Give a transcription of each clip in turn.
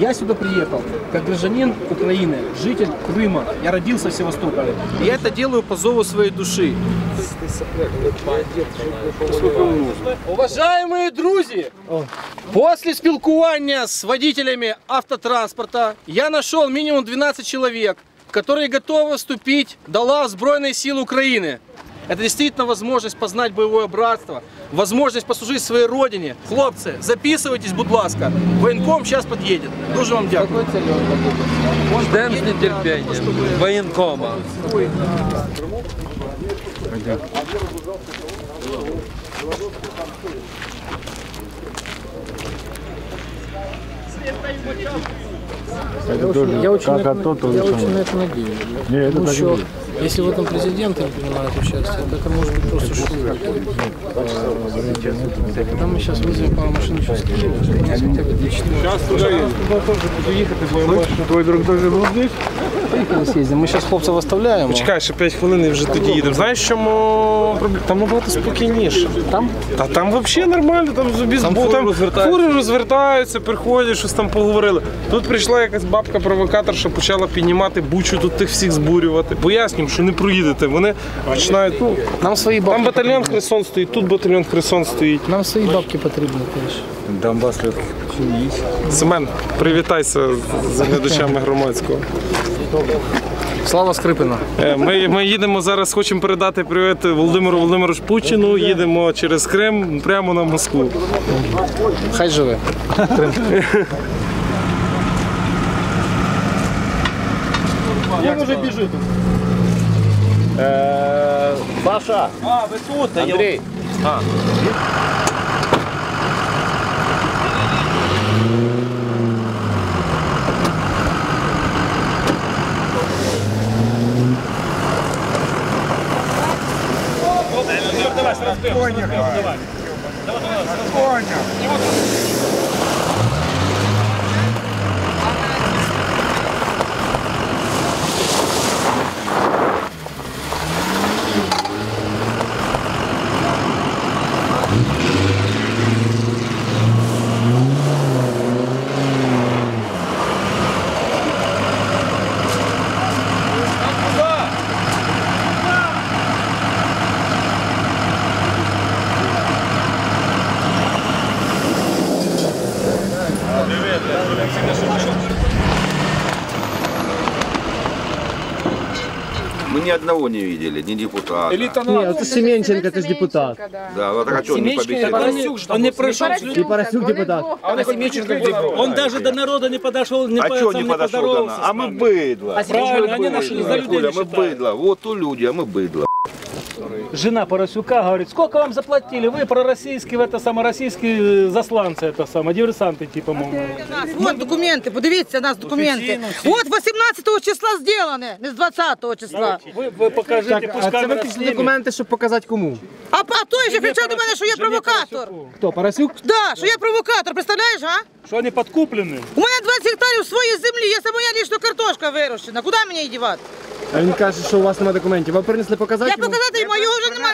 Я сюда приехал как гражданин Украины, житель Крыма. Я родился в Севастополе. Я это делаю по зову своей души. Уважаемые друзі, после спілкування з водителями автотранспорта я нашел минимум 12 человек, которые готовы вступить до лав Збройных сил Украины. Это действительно возможность познать боевое братство, возможность послужить своей родине. Хлопцы, записывайтесь, будь ласка. Военком сейчас подъедет. Дуже вам дякую. Ждем з нетерпінням. Воєнкома. Я очень, на, это, я очень на это надеюсь. Нет, это Потому так и что будет. если в этом президент не принимает участие, то это может быть просто шутка. Когда мы сейчас вызовем по машину сейчас Твой друг тоже был здесь? Поехали съездим. Мы сейчас хлопцев оставляем. Чекай, ще 5 хвилин і вже тоді їдемо. Знаєш, в чому проблема? Там набагато спокійніше. Там? Та там взагалі нормально, там без там, фури там розвертаються. фури розвертаються, приходять, щось там поговорили. Тут прийшла якась бабка-провокатор, що почала піднімати бучу, тут тих всіх збурювати. що не проїдете. Вони починають. Ну, Нам свої бабки там батальйон Херсон стоїть, тут батальйон Херсон стоїть. Нам свої бабки потрібні теж. Донбасс Семен, привітайся з глядачами громадського. Слава Скрипина. Е, Ми, ми їдемо зараз, хочемо передати привіт Володимиру Володимировичу Путіну. Їдемо через Крим прямо на Москву. Хай живе. Як уже біжить? Э, Саша! А, вы тут! Андрей! А. Давай, давай, давай. Давай, давай. Понял. Мы ни одного не видели, ни депутата. Нет, это Семенченко, это же депутат. Да, вот так а что он не побеседовал? Он не пройшов. И Поросюк депутат. Он даже до народа не подошел, не, А что не подошел до нас? А мы быдло. Правильно, они нашли, за людей не мы быдло. Вот у люди, а мы быдло. Жена Поросюка говорит, сколько вам заплатили? Вы пророссийские, это самое, российские засланцы, это самое, диверсанты типа, мол. нас. От документи, подивіться, у нас документи. От 18 числа зроблене, не з 20 числа. Вы, вы покажите, Так, пусть а це камера виключні снимет. документи, щоб показати кому? А, а той же кричав до мене, що я провокатор. Хто, Поросюк? Да, що я провокатор, представляєш, а? Что они подкуплены? У мене 20 гектарів своєї землі, є моя лічно картошка вирощена. Куди мені її дівати? А він каже, що у вас немає документів. Ви принесли показати Я йому? показати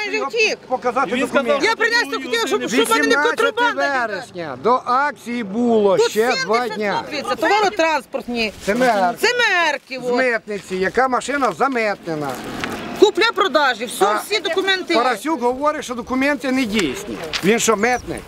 вже втік. Він сказав, Я принесла хотіла, щоб, щоб мене не 18 контрабанда. вересня до акції було Тут ще 70 два дня. смотриться, товаротранспортні. Це мер Це мерки, з от. митниці, яка машина заметнена. Купля-продажі, все, А всі документи. є. Парасюк говорить, що документи не дійсні. Він що, метник?